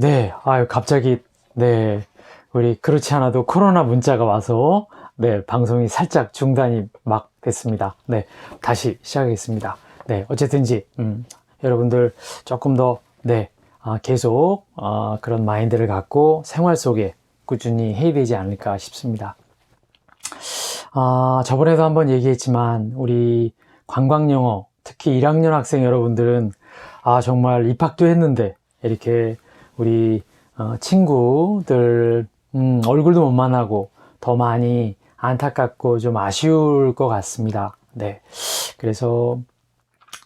네, 아유, 갑자기, 네, 우리 그렇지 않아도 코로나 문자가 와서, 네, 방송이 살짝 중단이 막 됐습니다. 네, 다시 시작하겠습니다. 네, 어쨌든지, 음, 여러분들 조금 더, 네, 아, 계속, 아, 그런 마인드를 갖고 생활 속에 꾸준히 해야 되지 않을까 싶습니다. 아, 저번에도 한번 얘기했지만, 우리 관광영어, 특히 1학년 학생 여러분들은, 아, 정말 입학도 했는데, 이렇게 우리 어, 친구들, 음, 얼굴도 못 만나고, 더 많이 안타깝고 좀 아쉬울 것 같습니다. 네. 그래서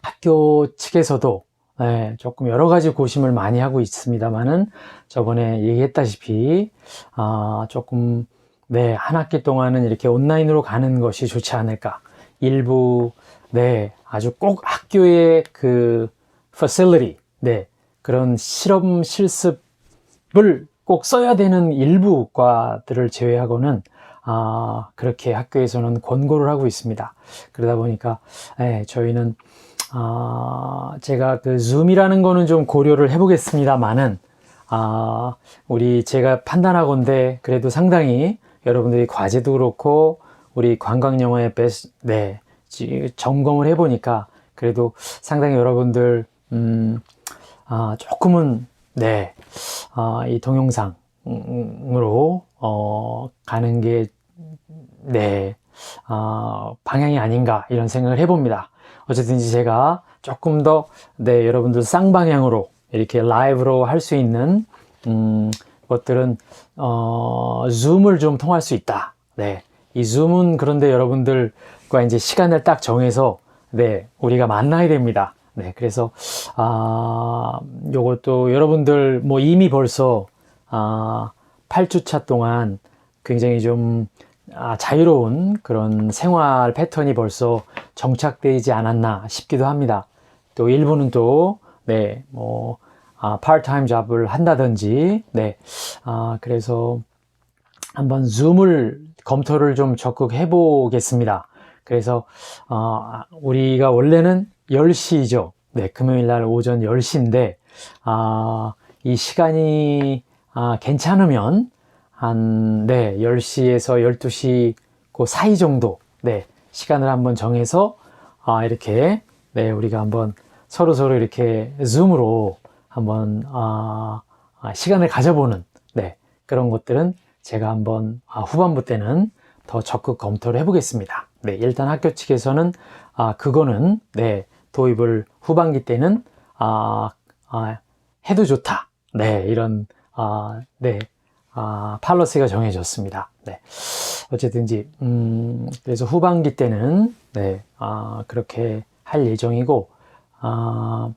학교 측에서도, 네, 조금 여러 가지 고심을 많이 하고 있습니다만은, 저번에 얘기했다시피, 아, 조금, 네, 한 학기 동안은 이렇게 온라인으로 가는 것이 좋지 않을까. 일부, 네, 아주 꼭 학교의 그, facility, 네, 그런 실험 실습을 꼭 써야 되는 일부 과들을 제외하고는, 아, 그렇게 학교에서는 권고를 하고 있습니다. 그러다 보니까, 네, 저희는, 아, 제가 그 줌이라는 거는 좀 고려를 해보겠습니다만은, 아, 우리 제가 판단하건데 그래도 상당히 여러분들이 과제도 그렇고 우리 관광 영어의 베스 네 지- 점검을 해보니까 그래도 상당히 여러분들 음, 아, 조금은 네, 아, 이 동영상으로 어, 가는 게 네, 아, 방향이 아닌가 이런 생각을 해봅니다. 어쨌든지 제가 조금 더 네, 여러분들 쌍방향으로 이렇게 라이브로 할 수 있는 음, 것들은 어, 줌을 좀 통할 수 있다. 네. 이 줌은 그런데 여러분들과 이제 시간을 딱 정해서 네, 우리가 만나야 됩니다. 네, 그래서 아, 요것도 여러분들 뭐 이미 벌써 아, 8주차 동안 굉장히 좀 아, 자유로운 그런 생활 패턴이 벌써 정착되지 않았나 싶기도 합니다. 또 일부는 또, 네, 뭐, 아, 파트타임 잡을 한다든지, 네, 아, 그래서 한번 줌을 검토를 좀 적극 해 보겠습니다. 그래서, 어, 우리가 원래는 10시죠. 네, 금요일 날 오전 10시인데, 아, 이 시간이, 아, 괜찮으면, 한, 네, 10시에서 12시 그 사이 정도, 네, 시간을 한번 정해서, 아, 이렇게, 네, 우리가 한번 서로 서로 이렇게 줌으로 한번, 아, 아, 시간을 가져보는, 네, 그런 것들은 제가 한번 아, 후반부 때는 더 적극 검토를 해보겠습니다. 네, 일단 학교 측에서는, 아, 그거는, 네, 도입을 후반기 때는, 아, 아, 해도 좋다. 네, 이런, 아, 네, 아, 팔러시가 정해졌습니다. 네. 어쨌든지, 음, 그래서 후반기 때는, 네, 아, 그렇게 할 예정이고, 아,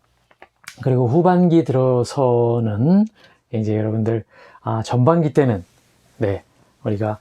그리고 후반기 들어서는, 이제 여러분들, 아, 전반기 때는, 네, 우리가,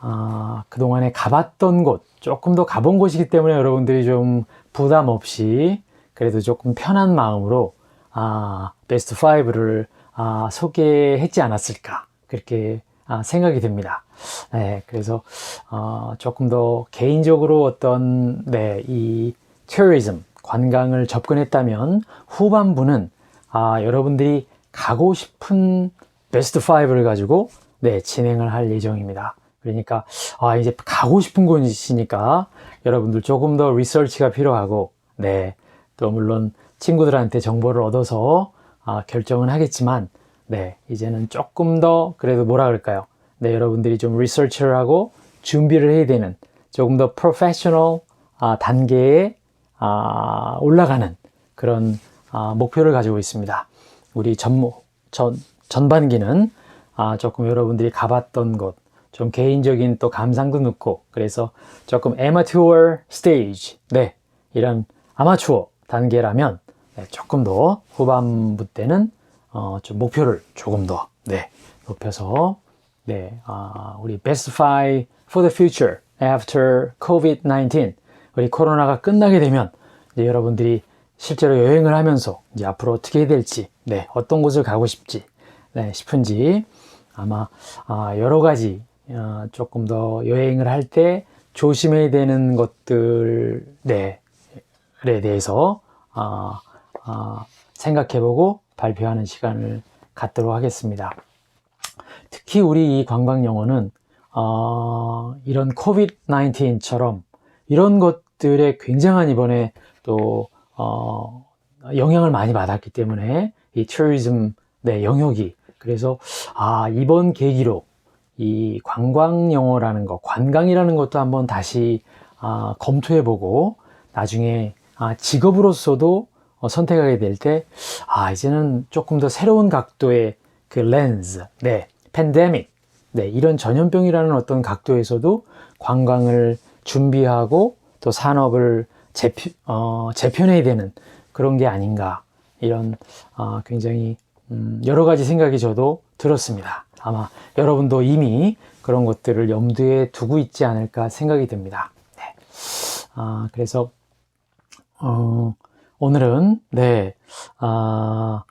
아, 그동안에 가봤던 곳, 조금 더 가본 곳이기 때문에 여러분들이 좀 부담 없이, 그래도 조금 편한 마음으로, 아, 베스트 5를, 아, 소개했지 않았을까. 그렇게 아, 생각이 듭니다. 네, 그래서 어, 조금 더 개인적으로 어떤 네, 이 tourism 관광을 접근했다면 후반부는 아, 여러분들이 가고 싶은 베스트 5를 가지고 네, 진행을 할 예정입니다. 그러니까 아, 이제 가고 싶은 곳이시니까 여러분들 조금 더 리서치가 필요하고 네, 또 물론 친구들한테 정보를 얻어서 아, 결정은 하겠지만 네, 이제는 조금 더 그래도 뭐라 그럴까요? 네, 여러분들이 좀 리서치를 하고 준비를 해야 되는 조금 더 프로페셔널 아, 단계에 아, 올라가는 그런 아, 목표를 가지고 있습니다. 우리 전무 전 전반기는 아, 조금 여러분들이 가봤던 곳, 좀 개인적인 또 감상도 넣고 그래서 조금 에마튜어 스테이지, 네, 이런 아마추어 단계라면 네, 조금 더 후반부 때는 어, 좀 목표를 조금 더, 네, 높여서, 네, 아, 우리 Best Five for the Future after COVID-19. 우리 코로나가 끝나게 되면, 이제 여러분들이 실제로 여행을 하면서, 이제 앞으로 어떻게 해야 될지, 네, 어떤 곳을 가고 싶지, 네, 싶은지, 아마, 아, 여러 가지, 어, 조금 더 여행을 할 때 조심해야 되는 것들, 네, 에 대해서, 아, 아, 생각해보고 발표하는 시간을 갖도록 하겠습니다. 특히 우리 이 관광 영어는 어, 이런 코비드-19처럼 이런 것들에 굉장한 이번에 또 어, 영향을 많이 받았기 때문에 이 tourism 네, 영역이 그래서 아 이번 계기로 이 관광 영어라는 거 관광이라는 것도 한번 다시 아, 검토해보고 나중에 아, 직업으로서도 어, 선택하게 될 때 아 이제는 조금 더 새로운 각도의 그 렌즈 네 팬데믹 네 이런 전염병이라는 어떤 각도에서도 관광을 준비하고 또 산업을 재표, 어, 재편해야 되는 그런 게 아닌가 이런 어, 굉장히 음, 여러 가지 생각이 저도 들었습니다. 아마 여러분도 이미 그런 것들을 염두에 두고 있지 않을까 생각이 듭니다. 네. 아, 그래서 어, 오늘은 네, 아,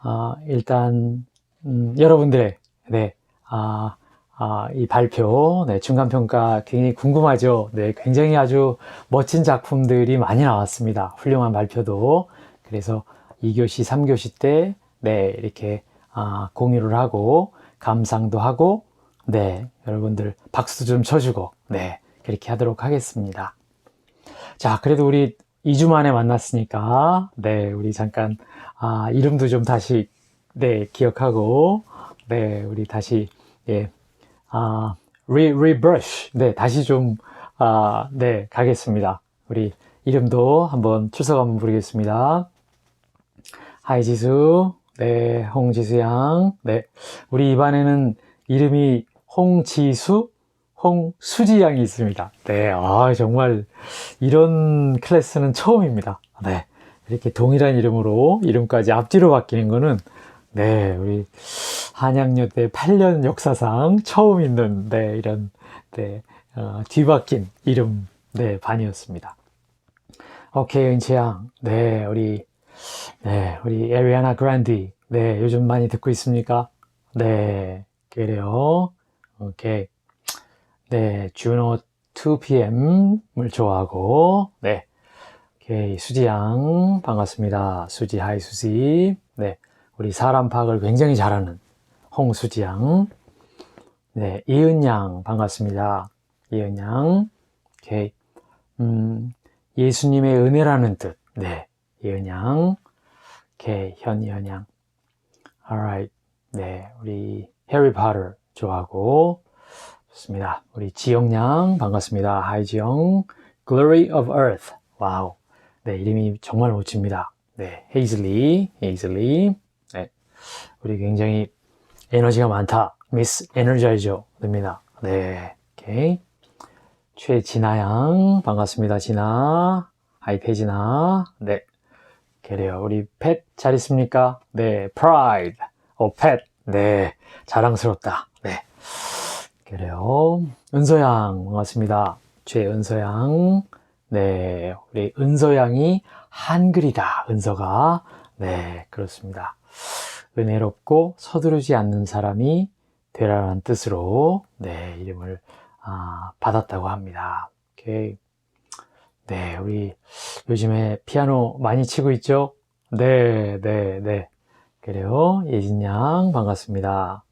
아, 일단 음, 여러분들의 네, 아, 아, 이 발표, 네, 중간평가 굉장히 궁금하죠. 네, 굉장히 아주 멋진 작품들이 많이 나왔습니다. 훌륭한 발표도. 그래서 2교시, 3교시 때, 네, 이렇게, 아, 공유를 하고, 감상도 하고, 네, 여러분들 박수 좀 쳐주고, 네, 그렇게 하도록 하겠습니다. 자, 그래도 우리 2주 만에 만났으니까, 네, 우리 잠깐, 아, 이름도 좀 다시, 네, 기억하고, 네, 우리 다시, 예, 아, re, rebrush. 네, 다시 좀, 아, 네, 가겠습니다. 우리 이름도 한번 출석 한번 부르겠습니다. 하이 지수, 네, 홍지수 양, 네. 우리 입안에는 이름이 홍지수, 홍수지 양이 있습니다. 네, 아, 정말 이런 클래스는 처음입니다. 네. 이렇게 동일한 이름으로 이름까지 앞뒤로 바뀌는 거는 네, 우리 한양여대 8년 역사상 처음 있는 네, 이런 네, 어, 뒤바뀐 이름 네, 반이었습니다. 오케이, 은채양. 네, 우리 네, 우리 에리아나 그란디. 네, 요즘 많이 듣고 있습니까? 네, 그래요. 오케이. 네, 주노 2pm을 좋아하고, 네. 오케이, 수지 양, 반갑습니다. 수지, 하이, 수지. 네, 우리 사람 파악을 굉장히 잘하는 홍수지 양. 네, 이은 양, 반갑습니다. 이은 양. 오케이. 음, 예수님의 은혜라는 뜻. 네, 이은양. 오케이, 현이은양. alright. 네, 우리 해리 파터 좋아하고, 좋습니다. 우리 지영양, 반갑습니다. 하이 지영. Glory of Earth. 와우. 네, 이름이 정말 멋집니다. 네, 헤이즐리, 헤이즐리. 네, 우리 굉장히 에너지가 많다. 미스 에너자이저 됩니다. 네, 오케이. 최진아 양, 반갑습니다. 진아. 하이, 태진아. 네, 그래요. 우리 펫잘 있습니까? 네, pride. 어, 펫. 네, 자랑스럽다. 네. 그래요. 은서양, 반갑습니다. 최은서양. 네, 우리 은서양이 한글이다. 은서가. 네, 그렇습니다. 은혜롭고 서두르지 않는 사람이 되라는 뜻으로 네, 이름을 아, 받았다고 합니다. 오케이. 네, 우리 요즘에 피아노 많이 치고 있죠? 네, 네, 네. 그래요. 예진 양 반갑습니다.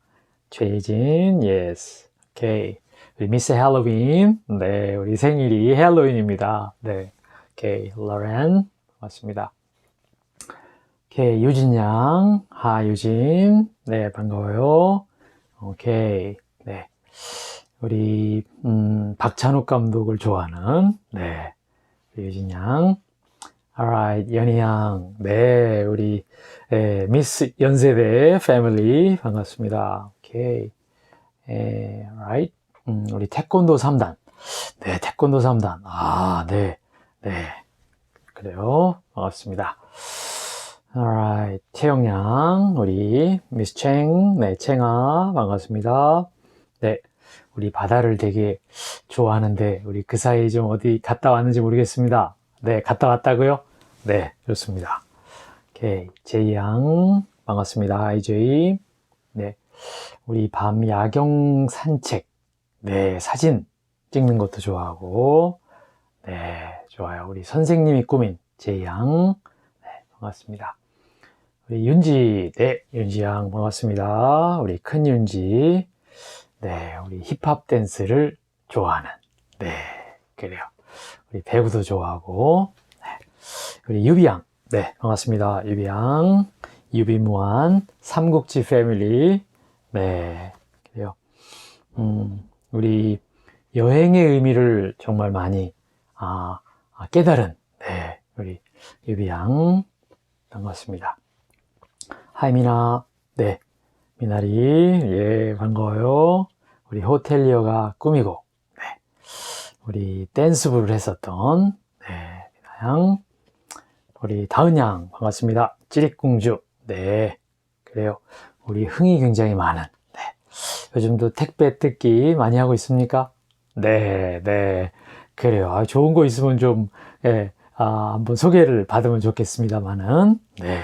최예진, 예스. 오케이. 우리 미스 헬로윈. 네, 우리 생일이 헬로윈입니다. 네. 오케이. 로렌. 반갑습니다. 오케이. 유진 양. 하, 유진. 네, 반가워요. 오케이. 네. 우리, 음, 박찬욱 감독을 좋아하는, 네. 유진 양. alright. 연희 양. 네, 우리, 예, 미스 연세대 패밀리. 반갑습니다. 오케이. 예, right. 음, 우리 태권도 3단. 네, 태권도 3단. 아, 네. 네. 그래요. 반갑습니다. alright. 태영양, 우리 미스 챙, 네, 챙아, 반갑습니다. 네, 우리 바다를 되게 좋아하는데, 우리 그 사이에 좀 어디 갔다 왔는지 모르겠습니다. 네, 갔다 왔다고요? 네, 좋습니다. 오케이. 제이 양, 반갑습니다. 하이 제이. 네, 우리 밤 야경 산책. 네, 사진 찍는 것도 좋아하고, 네, 좋아요. 우리 선생님이 꾸민 제이 양. 네, 반갑습니다. 우리 윤지, 네, 윤지 양 반갑습니다. 우리 큰 윤지, 네, 우리 힙합 댄스를 좋아하는, 네, 그래요. 우리 배구도 좋아하고, 네, 우리 유비 양, 네, 반갑습니다. 유비 양, 유비 무한, 삼국지 패밀리, 네, 그래요. 음, 우리 여행의 의미를 정말 많이, 아, 아, 깨달은, 네, 우리 유비 양, 반갑습니다. 하이 미나. 네 미나리 예 반가워요. 우리 호텔리어가 꿈이고 네. 우리 댄스부를 했었던 네 미나양. 우리 다은양 반갑습니다. 찌릿공주 네. 그래요. 우리 흥이 굉장히 많은 네. 요즘도 택배 뜯기 많이 하고 있습니까? 네 네. 그래요. 아, 좋은 거 있으면 좀 예, 아, 한번 소개를 받으면 좋겠습니다만은 네.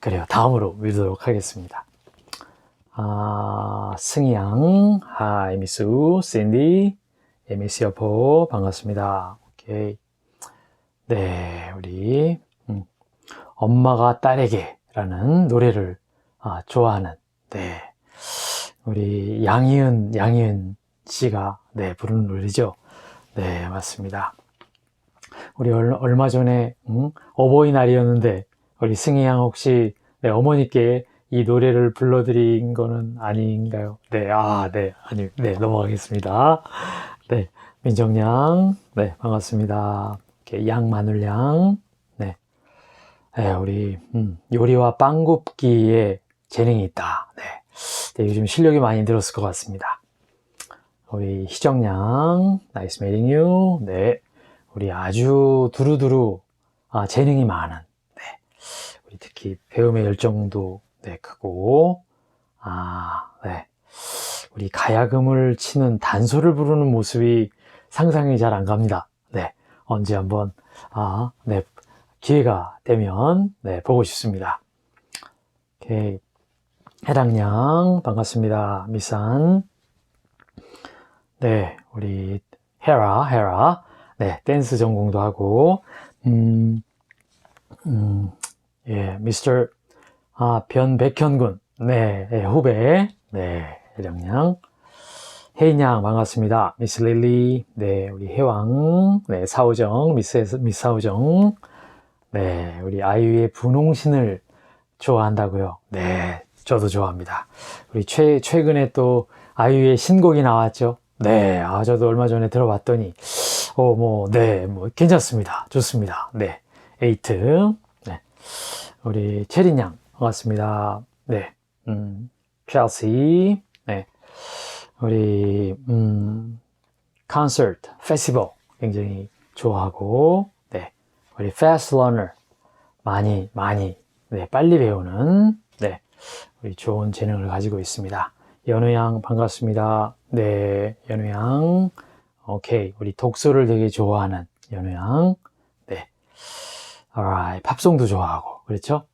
그래요. 다음으로 밀도록 하겠습니다. 아, 승희양, 하이, 미수, 샌디, 에미스 여포, 반갑습니다. 오케이. 네, 우리, 음, 엄마가 딸에게 라는 노래를 아, 좋아하는, 네. 우리 양희은, 양희은 씨가, 네, 부르는 노래죠. 네, 맞습니다. 우리 얼, 얼마 전에, 음, 어버이날이었는데, 우리 승희 양 혹시 네, 어머니께 이 노래를 불러드린 거는 아닌가요? 네, 아, 네, 아니, 네, 넘어가겠습니다. 네, 민정양, 네, 반갑습니다. 이렇게 양마늘양, 네, 네, 우리 음, 요리와 빵 굽기에 재능이 있다. 네, 네, 요즘 실력이 많이 늘었을 것 같습니다. 우리 희정양, 나이스 메이링 유, 네, 우리 아주 두루두루 아, 재능이 많은 특히 배움의 열정도 네, 크고, 아, 네. 우리 가야금을 치는 단소를 부르는 모습이 상상이 잘 안 갑니다. 네. 언제 한번, 아, 네. 기회가 되면, 네, 보고 싶습니다. 오케이. 해랑양, 반갑습니다. 미산. 네, 우리 헤라, 헤라. 네, 댄스 전공도 하고, 음, 음, 예, 미스터 아, 변백현군. 네, 예, 후배. 네, 해령양. 혜인양 반갑습니다. 미스 릴리. 네, 우리 혜왕. 네, 사우정. 미스 미스 사우정. 네, 우리 아이유의 분홍신을 좋아한다고요. 네, 저도 좋아합니다. 우리 최 최근에 또 아이유의 신곡이 나왔죠. 네, 아 저도 얼마 전에 들어봤더니 어 뭐 네, 뭐 괜찮습니다. 좋습니다. 네. 에이트. 우리 체린 양 반갑습니다. 네, 음, 첼시, 네, 우리 음, 콘서트, 페스티벌 굉장히 좋아하고, 네, 우리 fast learner 많이 많이 네 빨리 배우는 네 우리 좋은 재능을 가지고 있습니다. 연우 양 반갑습니다. 네, 연우 양, 오케이, 우리 독서를 되게 좋아하는 연우 양, 네, alright, 팝송도 좋아하고. 그렇죠?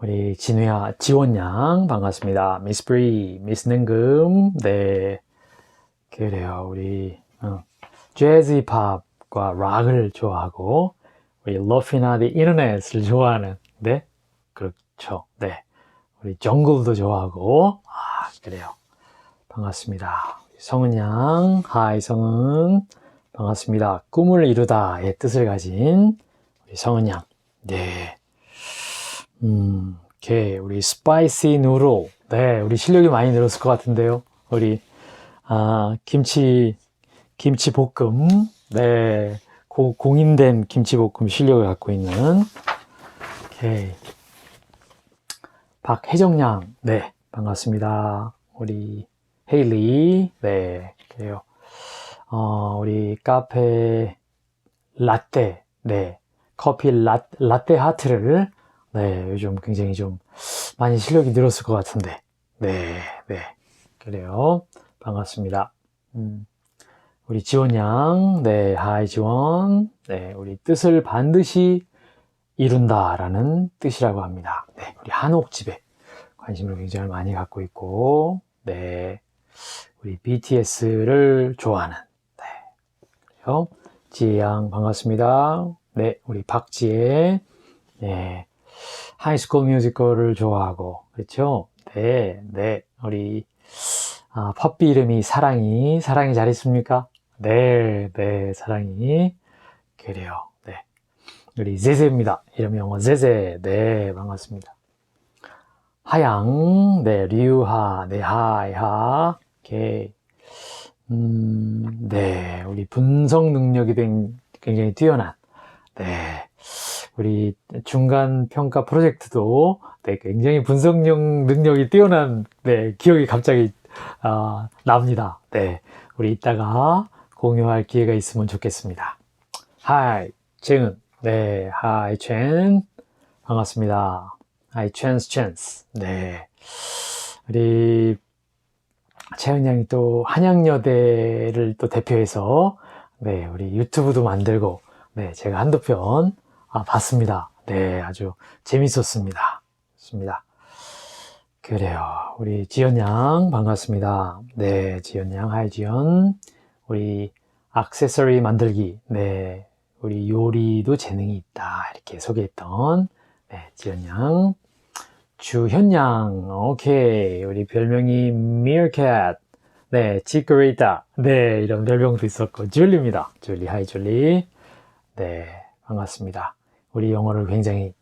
네. 우리 진우야, 지원양 반갑습니다. 미스 브리, 미스 능금, 네. 그래요. 우리 어, 재즈 힙합과 락을 좋아하고 우리 러피나 디 인터넷을 좋아하는 네. 그렇죠. 네. 우리 정글도 좋아하고 아, 그래요. 반갑습니다. 성은 양, 하이 성은 반갑습니다. 꿈을 이루다의 뜻을 가진 우리 성은 양. 네. 음, 게 우리 스파이시 누로. 네, 우리 실력이 많이 늘었을 것 같은데요. 우리, 아, 김치, 김치 볶음. 네. 고, 공인된 김치 볶음 실력을 갖고 있는. 오케이. 박혜정 양. 네. 반갑습니다. 우리 헤일리. 네. 그래요. 어, 우리 카페 라떼. 네. 커피 라, 라떼 하트를 네, 요즘 굉장히 좀 많이 실력이 늘었을 것 같은데. 네, 네. 그래요. 반갑습니다. 음, 우리 지원 양, 네, 하이 지원. 네, 우리 뜻을 반드시 이룬다 라는 뜻이라고 합니다. 네, 우리 한옥집에 관심을 굉장히 많이 갖고 있고 네, 우리 BTS를 좋아하는 네, 그래요. 지혜 양 반갑습니다. 네, 우리 박지혜. 네. 하이스쿨 뮤지컬을 좋아하고, 그렇죠? 네, 네. 우리, 아, 펍비 이름이 사랑이, 사랑이 잘 있습니까? 네, 네, 사랑이. 그래요. 네. 우리 제제입니다. 이름 영어 제제. 네, 반갑습니다. 하양, 네, 류하, 네, 하이하. 오케이. 음, 네, 우리 분석 능력이 된- 굉장히 뛰어난, 네, 우리 중간 평가 프로젝트도 네, 굉장히 분석력 능력이 뛰어난, 네, 기억이 갑자기 아, 납니다. 네, 우리 이따가 공유할 기회가 있으면 좋겠습니다. 하이, 재은, 네, 하이, 첸, 반갑습니다. 하이, 첸스, 첸스, 네, 우리 채은 양이 또 한양여대를 또 대표해서 네, 우리 유튜브도 만들고 네, 제가 한두 편 아, 봤습니다. 네, 아주 재밌었습니다. 좋습니다. 그래요. 우리 지연 양 반갑습니다. 네, 지연 양, 하이 지연. 우리 액세서리 만들기. 네, 우리 요리도 재능이 있다. 이렇게 소개했던 네, 지연 양. 주현 양, 오케이. 우리 별명이 Meerkat. 네, 치크리타. 네, 이런 별명도 있었고, 줄리입니다. 줄리, 하이 줄리. 네, 반갑습니다. 우리 영어를 굉장히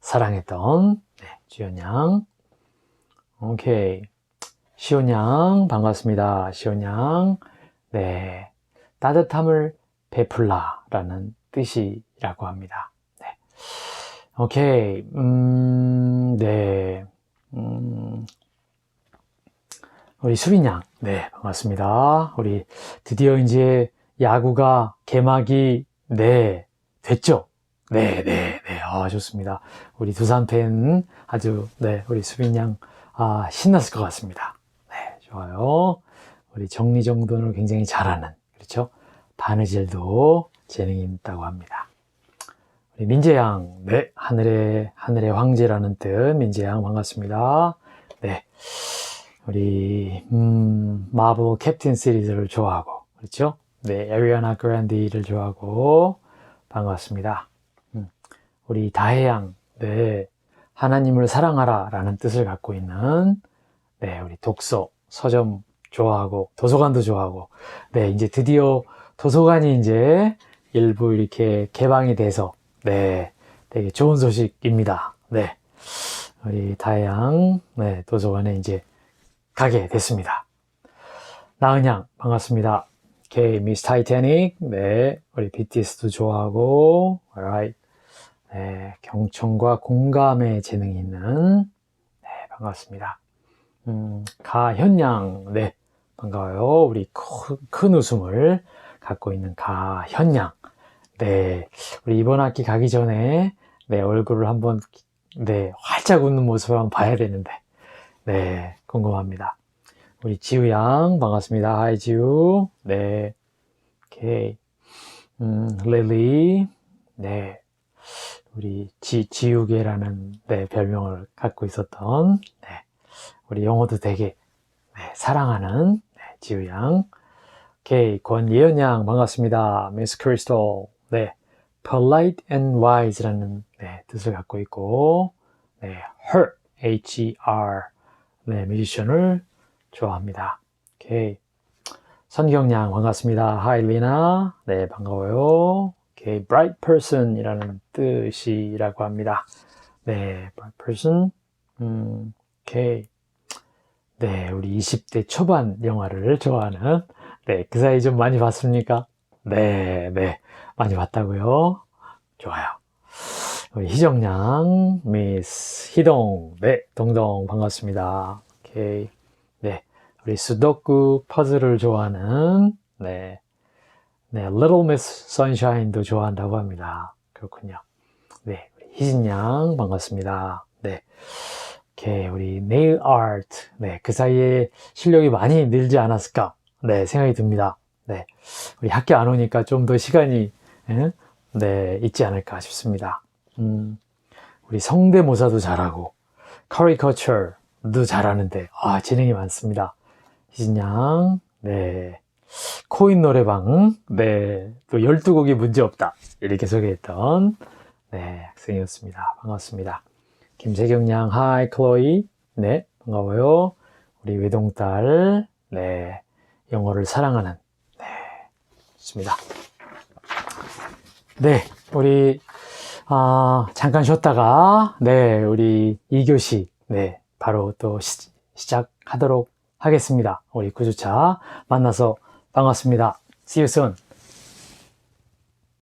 사랑했던, 네, 주현양. 오케이. 시온 양, 반갑습니다. 시온 양. 네, 따뜻함을 베풀라 라는 뜻이라고 합니다. 네. 오케이, 음, 네, 음, 우리 수빈 양, 네, 반갑습니다. 우리 드디어 이제 야구가 개막이, 네, 됐죠? 네, 네, 네, 아, 좋습니다. 우리 두산 팬 아주, 네, 우리 수빈 양, 아, 신났을 것 같습니다. 네, 좋아요. 우리 정리정돈을 굉장히 잘하는, 그렇죠? 바느질도 재능이 있다고 합니다. 우리 민재 양, 네, 하늘의, 하늘의 황제라는 뜻, 민재 양 반갑습니다. 네, 우리, 음, 마블 캡틴 시리즈를 좋아하고, 그렇죠? 네, 에리아나 그란디를 좋아하고, 반갑습니다. 음, 우리 다혜양, 네, 하나님을 사랑하라 라는 뜻을 갖고 있는, 네, 우리 독서, 서점 좋아하고, 도서관도 좋아하고, 네, 이제 드디어 도서관이 이제 일부 이렇게 개방이 돼서, 네, 되게 좋은 소식입니다. 네, 우리 다양, 네, 도서관에 이제 가게 됐습니다. 나은양, 반갑습니다. 오케이, 미스 타이타닉, 네, 우리 BTS도 좋아하고, alright. 네, 경청과 공감의 재능이 있는, 네, 반갑습니다. 음, 가현양, 네, 반가워요. 우리 큰, 큰 웃음을 갖고 있는 가현양. 네, 우리 이번 학기 가기 전에, 네, 얼굴을 한번, 네, 활짝 웃는 모습을 한번 봐야 되는데, 네, 궁금합니다. 우리 지우 양, 반갑습니다. 하이, 지우. 네, 오케이. 음, 릴리. 네, 우리 지, 지우개라는, 네, 별명을 갖고 있었던, 네, 우리 영어도 되게, 네, 사랑하는, 네, 지우 양. 오케이, 권예은 양, 반갑습니다. 미스 크리스톨. 네, polite and wise라는, 네, 뜻을 갖고 있고, 네, her, H-E-R, 네, 뮤지션을 좋아합니다. 오케이. 선경 양 반갑습니다. Hi 리나. 네, 반가워요. 오케이. bright person 이라는 뜻이라고 합니다. 네, bright person. 음, 오케이. 네, 우리 20대 초반 영화를 좋아하는 네, 그 사이 좀 많이 봤습니까? 네, 네. 많이 봤다고요? 좋아요. 우리 희정양, 미스 희동, 네, 동동 반갑습니다. 오케이. 네, 우리 수도쿠 퍼즐을 좋아하는, 네, 네, Little Miss Sunshine도 좋아한다고 합니다. 그렇군요. 네, 우리 희진 양 반갑습니다. 네, 오케이, 우리 네일 아트, 네, 그 사이에 실력이 많이 늘지 않았을까, 네, 생각이 듭니다. 네, 우리 학교 안 오니까 좀 더 시간이, 예? 네, 있지 않을까 싶습니다. 음, 우리 성대모사도 잘하고, 커리커처도 잘하는데, 아, 재능이 많습니다. 희진 양, 네. 코인 노래방, 네. 또 12곡이 문제 없다. 이렇게 소개했던, 네, 학생이었습니다. 반갑습니다. 김세경 양, 하이, 클로이. 네, 반가워요. 우리 외동딸, 네, 영어를 사랑하는, 네, 좋습니다. 네, 우리, 아, 잠깐 쉬었다가, 네, 우리 2교시, 네, 바로 또 시, 시작하도록 하겠습니다. 우리 구주차 만나서 반갑습니다. See you soon.